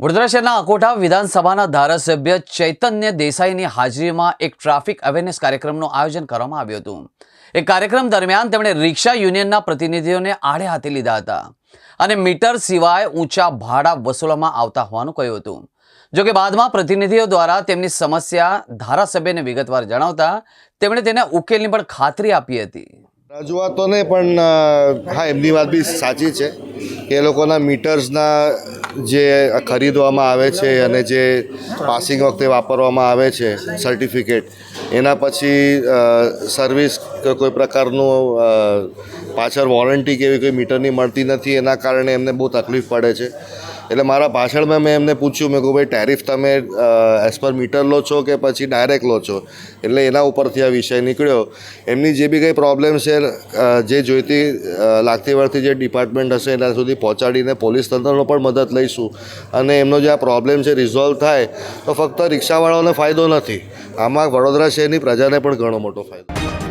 વડોદરા શહેરના અકોઠા વિધાનસભાના ધારાસભ્ય ચૈતન્ય દેસાઈની હાજરીમાં એક ટ્રાફિક અવેરનેસ કાર્યક્રમનું આયોજન કરવામાં આવ્યું હતું. એ કાર્યક્રમ દરમિયાન તેમણે રિક્ષા યુનિયનના પ્રતિનિધિઓને આડે હાથે લીધા હતા અને મીટર સિવાય ઊંચા ભાડા વસૂલવામાં આવતા હોવાનું કહ્યું હતું. જોકે બાદમાં પ્રતિનિધિઓ દ્વારા તેમની સમસ્યા ધારાસભ્યને વિગતવાર જણાવતા તેમણે તેને ઉકેલની પણ ખાતરી આપી હતી. રજૂઆતોને પણ હા, એમની વાત બી સાચી છે કે એ લોકોના મીટર્સના જે ખરીદવામાં આવે છે અને જે પાસિંગ વખતે વાપરવામાં આવે છે સર્ટિફિકેટ એના પછી સર્વિસ કે કોઈ પ્રકારનું પાછળ વોરંટી કે એવી કોઈ મીટરની મળતી નથી, એના કારણે એમને બહુ તકલીફ પડે છે. એટલે મારા પાછળમાં મેં એમને પૂછ્યું, મેં કહું ભાઈ ટેરિફ તમે એઝ પર મીટર લો છો કે પછી ડાયરેક્ટ લો છો? એટલે એના ઉપરથી આ વિષય નીકળ્યો. એમની જે બી કંઈ પ્રોબ્લેમ છે જે જોઈતી લાગતી વળતી જે ડિપાર્ટમેન્ટ હશે, એના સુધી પહોંચાડીને પોલીસ તંત્રનો પણ મદદ લઈશું. અને એમનો જે આ પ્રોબ્લેમ છે રિઝોલ્વ થાય, તો ફક્ત રિક્ષાવાળાઓને ફાયદો નથી. આમાં વડોદરા શહેરની પ્રજાને પણ ઘણો મોટો ફાયદો.